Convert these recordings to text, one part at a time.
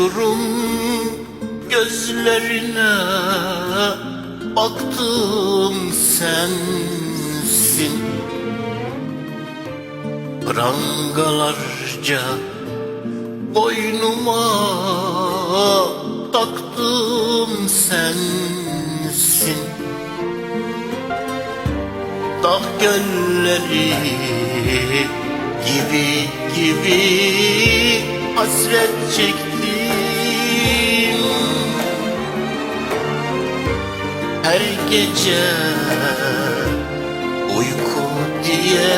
uçurum gözlerine baktım sensin. Prangalarca boynuma taktım sensin. Dağ gölleri gibi gibi hasret çektim gece uyku diye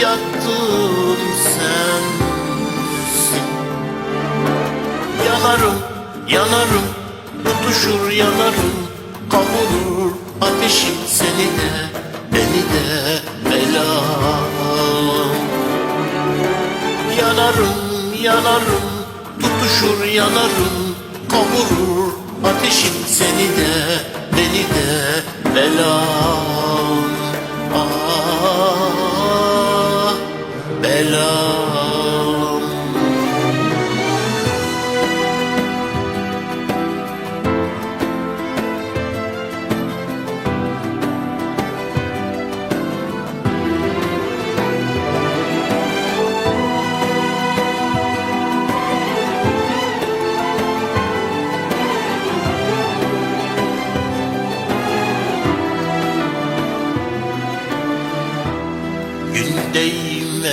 yattım sensin Yanarım, yanarım, tutuşur yanarım Kavurur ateşim seni de, beni de belalım Yanarım, yanarım, tutuşur yanarım Kavurur ateşim seni de, beni de belam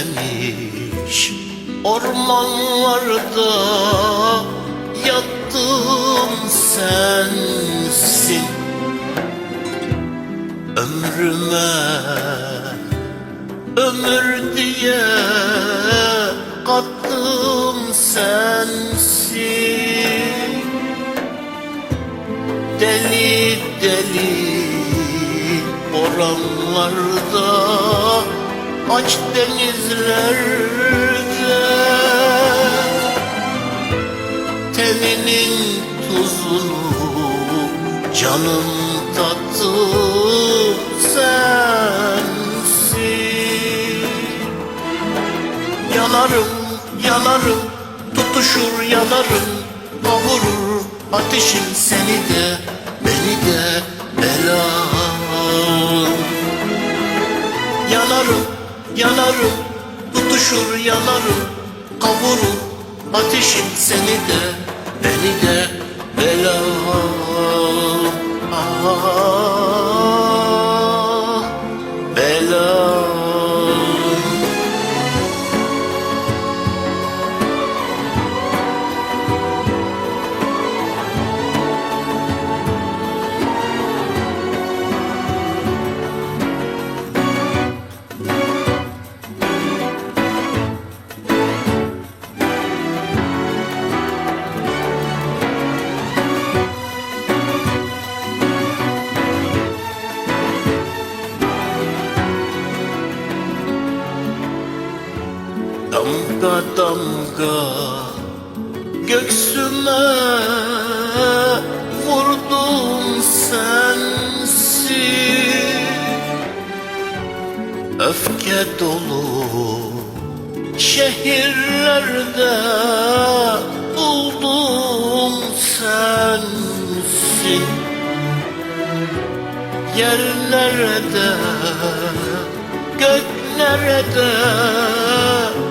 değmemiş ormanlarda yattım sensin. Ömrüme ömür diye kattım sensin. Deli deli oranlarda Aç denizlerde. Teninin tuzunu Canım tatlı sensin. Yanarım, yanarım, tutuşur yanarım Kavurur ateşim seni de, beni de belam Yanarım, yanarım, tutuşur yanarım Kavurur ateşim seni de, beni de belam Damga damga göksüme vurdun sensin. Öfke dolu şehirlerde buldum sensin. Yerlerde, göklerde ben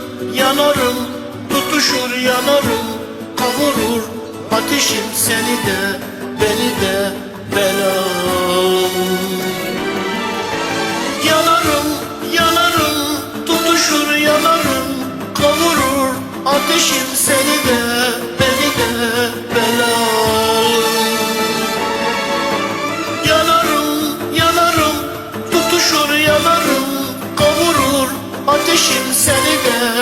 yanarım Tutuşur yanarım kavurur Ateşim seni de beni de belam. Yanarım yanarım tutuşur yanarım kavurur Ateşim seni de beni de belam. Yanarım yanarım tutuşur yanarım kavurur Ateşim seni de